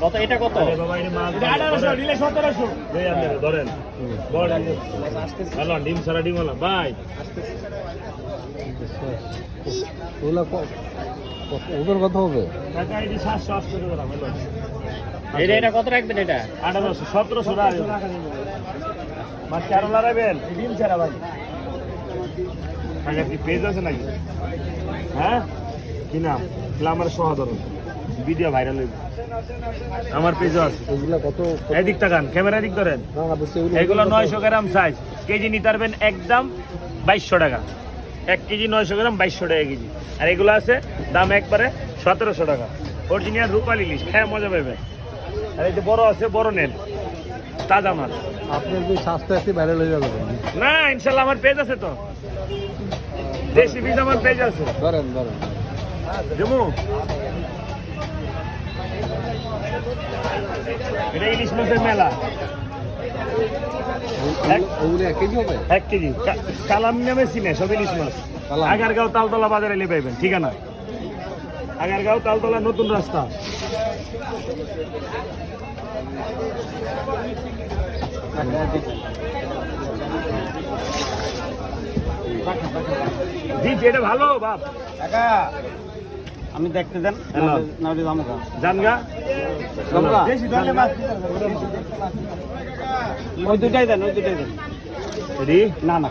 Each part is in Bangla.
কত? এটা কত? আরে ধরেন। ডিম। সারা ডিম হলো ভাই ওগুলা ক- কত- ওদের কত হবে? এটা এটা কত রাখবেন এটা? আঠারোশো সতেরোশো মাছ কারও লড়াইবেন ডিম ছাড়া ভাই। পেজ আছে নাকি? হ্যাঁ? কি নাম? গ্লামার সহধরণ ভিডিও ভাইরাল হইব আমার পেজও আছে। ওগুলা কত এদিক তাকান ক্যামেরা দিক ধরেন। এগুলো নয়শো গ্রাম সাইজ কেজি নিতে পারবেন একদম বাইশশো টাকা। এক কেজি নয়শো গ্রাম বাইশশো টাকা কেজি। আর এগুলো আছে দাম একবারে সতেরোশো টাকা। অরিজিনাল রূপালি ইলিশ হ্যাঁ মজা পাবে আর এই যে বড় আছে বড় নেন তাজা মাছ আপনার যে স্বাস্থ্য একটি ভাইরাল হয়ে যাবে না ইনশাল্লাহ আমার পেজ আছে তো। দেশি বীজ আমার পেজ আছে। ধরেন ধরেন। জমু এটা ইলিশ মাছের মেলা। এক- কেজি এক কেজি। কালাম নামে চিনে সব ইলিশ মাছ। আগারগাঁও তালতলা বাজারে এলে পাইবেন ঠিকানা। আগারগাঁও তালতলা নতুন রাস্তা। জি এটা ভালো বাপ। আমি দেখতে দেন। নাহলে দাম জানগা? মাছ ওই দুটাই দেন ওই দুটাই দেন। রেডি? না না।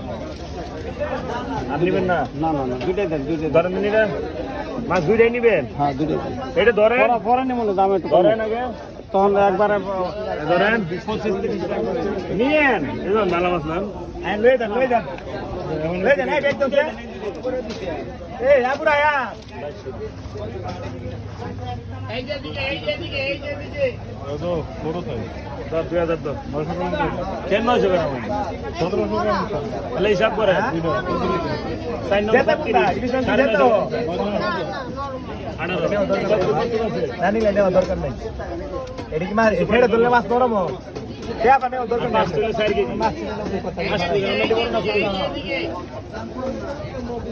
নিবেন না? না না দুটাই দেন দুটাই দেন। ধরেন মাছ দুইটাই নিবেন? হ্যাঁ দেন এটা ধরেন। পরে নেব না দাম একটু। ধরেন আগে। তখন একবারে ধরেন। নিয়েন। এজন ভালো মাছ না লয়ে যান লয়ে যান। লয়ে যান একদম এই আপুরা আয়া। দশ দুই হাজার দশ কেন নয়শো গ্রাম সতেরোশো গ্রাম তাহলে হিসাব করে।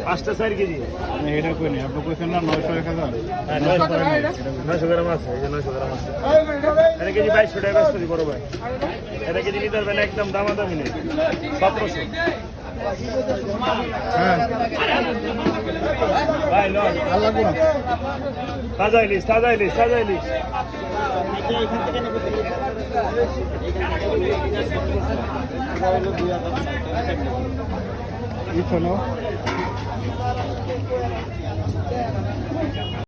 পাঁচটা চার কেজি এটা কই নি আপনি কইছেন না 900 1000 নয়শো এই যে নয়শো গ্রাম কেজি বাইশশো টাকা দিই বড় ভাই এটা কেজি নিতে পারবেন একদম দামাদামি নেই সতেরোশো তাজা ইলিশ তাজা ইলিশ তাজা ইলিশ ইচ্ছা